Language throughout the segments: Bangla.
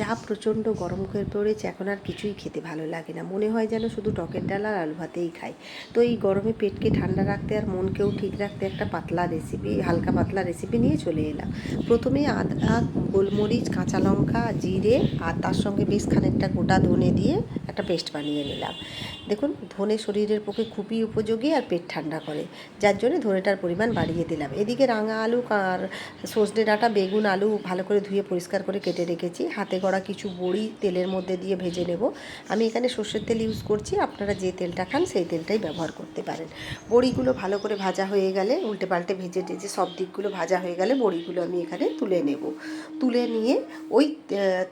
যা প্রচণ্ড গরম হয়ে পড়েছে, এখন আর কিছুই খেতে ভালো লাগে না। মনে হয় যেন শুধু টকের ডাল আর আলু ভাতেই খাই। তো এই গরমে পেটকে ঠান্ডা রাখতে আর মনকেও ঠিক রাখতে একটা পাতলা রেসিপি হালকা পাতলা রেসিপি নিয়ে চলে এলাম। প্রথমে আদা, গোলমরিচ, কাঁচা লঙ্কা, জিরে আর তার সঙ্গে বেশ খানিকটা গোটা ধনে দিয়ে একটা পেস্ট বানিয়ে নিলাম। দেখুন, ধনে শরীরের পক্ষে খুবই উপযোগী আর পেট ঠান্ডা করে। যার জন্য ধনেটার পরিমাণ বাড়িয়ে দিলাম। এদিকে রাঙা আলু আর সজনে ডাঁটা, বেগুন আলু ভালো করে ধুয়ে পরিষ্কার করে কেটে রেখেছি। হাতে গড়া কিছু বড়ি তেলের মধ্যে দিয়ে ভেজে নেব। আমি এখানে সর্ষের তেল ইউজ করছি, আপনারা যে তেলটা খান সেই তেলটাই ব্যবহার করতে পারেন। বড়িগুলো ভালো করে ভাজা হয়ে গেলে উল্টে পাল্টে ভেজে টেজে সব দিকগুলো ভাজা হয়ে গেলে বড়িগুলো আমি এখানে তুলে নেব। তুলে নিয়ে ওই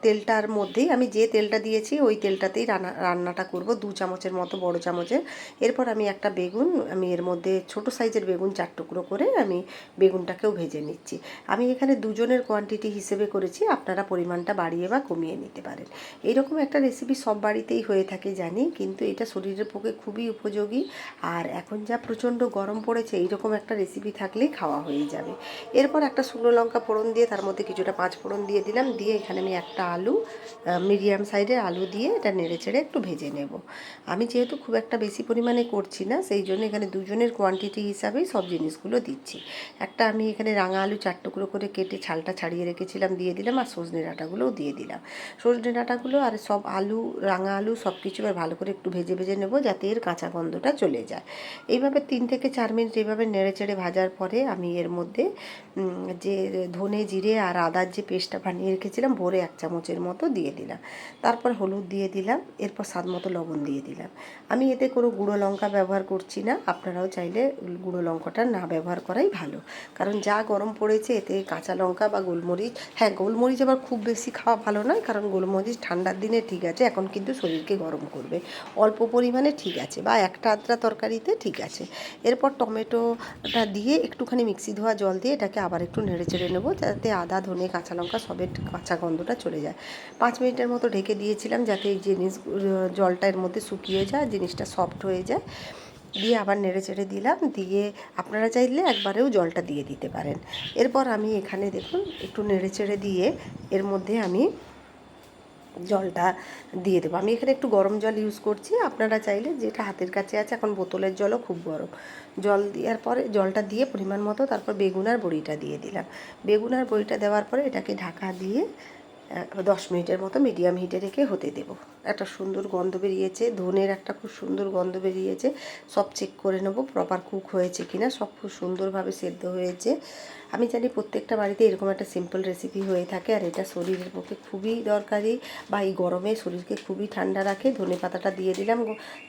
তেলটার মধ্যেই আমি যে তেলটা দিয়েছি ওই তেলটাতেই রান্না, রান্নাটা করব দু চামচের মতো, বড় চামচের। এরপর আমি একটা বেগুন, আমি এর মধ্যে ছোট সাইজের বেগুন চার টুকরো করে আমি বেগুনটাকেও ভেজে নিচ্ছি। আমি এখানে দুজনের কোয়ান্টিটি হিসেবে করেছি, আপনারা পরিমাণটা বাড়িয়ে বা কমিয়ে নিতে পারেন। এইরকম একটা রেসিপি সব বাড়িতেই হয়ে থাকে জানি, কিন্তু এটা শরীরের পক্ষে খুবই উপযোগী। আর এখন যা প্রচণ্ড গরম পড়েছে, এইরকম একটা রেসিপি থাকলেই খাওয়া হয়ে যাবে। এরপর একটা শুকনো লঙ্কা ফোড়ন দিয়ে, তার মধ্যে কিছুটা পাঁচ ফোড়ন দিয়ে দিলাম। দিয়ে এখানে আমি একটা আলু মিডিয়াম সাইজের আলু দিয়ে এটা নেড়ে চেড়ে একটু ভেজে নেব। আমি যেহেতু খুব একটা বেশি পরিমাণে করছি না, সেই জন্য এখানে দুজনের কোয়ান্টিটি হিসাবেই সব জিনিসগুলো দিচ্ছি। একটা আমি এখানে রাঙা আলু চার টুকরো করে কেটে ছালটা ছাড়িয়ে রেখেছিলাম, দিয়ে দিলাম। আর সজনে ডাঁটাগুলোও দিয়ে দিলাম। সজনে ডাঁটাগুলো আর সব আলু, রাঙা আলু সব কিছু এবার ভালো করে একটু ভেজে ভেজে নেব যাতে এর কাঁচা গন্ধটা চলে যায়। এইভাবে তিন থেকে চার মিনিট এইভাবে নেড়ে চেড়ে ভাজার পরে আমি এর মধ্যে যে ধনে জিরে আর আদার যে পেস্টটা বানিয়ে রেখেছিলাম, ভরে এক চামচের মতো দিয়ে দিলাম। তারপর হলুদ দিয়ে দিলাম, এরপর স্বাদ মতো লবণ দিয়ে দিলাম। আমি এতে কোনো গুঁড়ো লঙ্কা ব্যবহার করছি না, আপনারাও চাইলে গুঁড়ো লঙ্কাটা না ব্যবহার করাই ভালো। কারণ যা গরম পড়েছে, এতে কাঁচা লঙ্কা বা গোলমরিচ হ্যাঁ গোলমরিচ আবার খুব বেশি খাওয়া ভালো নয়, কারণ গোলমরিচ ঠান্ডার দিনে ঠিক আছে, এখন কিন্তু শরীরকে গরম করবে। অল্প পরিমাণে ঠিক আছে, বা একটা আধটা তরকারিতে ঠিক আছে। এরপর টমেটোটা দিয়ে একটুখানি মিক্সি ধোয়া জল দিয়ে এটাকে আবার একটু নেড়ে চেড়ে নেব, যাতে আদা, ধনে, কাঁচা লঙ্কা সবের কাঁচা গন্ধটা চলে যায়। পাঁচ মিনিটের মতো ঢেকে দিয়েছিলাম, যাতে এই জিনিস জলটা এর মধ্যে শুকিয়ে যায়, জিনিসটা সফট হয়ে যায়। দিয়ে আবার নেড়ে চেড়ে দিলাম, দিয়ে আপনারা চাইলে একবারেও জলটা দিয়ে দিতে পারেন। এরপর আমি এখানে দেখুন, একটু নেড়ে চেড়ে দিয়ে এর মধ্যে আমি জলটা দিয়ে দেবো। আমি এখানে একটু গরম জল ইউজ করছি, আপনারা চাইলে যেটা হাতের কাছে আছে, এখন বোতলের জলও খুব গরম। জল দেওয়ার পরে, জলটা দিয়ে পরিমাণ মতো তারপর বেগুন আর বড়িটা দিয়ে দিলাম। বেগুন আর বড়িটা দেওয়ার পরে এটাকে ঢাকা দিয়ে দশ মিনিটের মতো মিডিয়াম হিটে রেখে হতে দেবো। একটা সুন্দর গন্ধ বেরিয়েছে, ধনের একটা খুব সুন্দর গন্ধ বেরিয়েছে। সব চেক করে নেব প্রপার কুক হয়েছে কিনা, সব খুব সুন্দরভাবে সেদ্ধ হয়েছে। আমি জানি প্রত্যেকটা বাড়িতে এরকম একটা সিম্পল রেসিপি হয়ে থাকে, আর এটা শরীরের পক্ষে খুবই দরকারি বা এই গরমে শরীরকে খুবই ঠান্ডা রাখে। ধনে পাতাটা দিয়ে দিলাম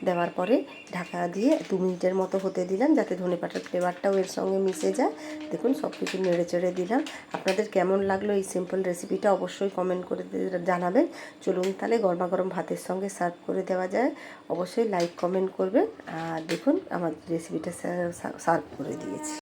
দেওয়ার পরে ঢাকা দিয়ে দু মিনিটের মতো হতে দিলাম, যাতে ধনে পাতার ফ্লেভারটাও এর সঙ্গে মিশে যায়। দেখুন সব কিছু নেড়ে চেড়ে দিলাম। আপনাদের কেমন লাগল এই সিম্পল রেসিপিটা অবশ্যই কমেন্ট করে জানাবেন। চলুন তাহলে গরমা গরম ভাতের সঙ্গে সার্ভ করে দেওয়া যায়। অবশ্যই লাইক কমেন্ট করবেন। আর দেখুন, আমার রেসিপিটা সার্ভ করে দিয়েছি।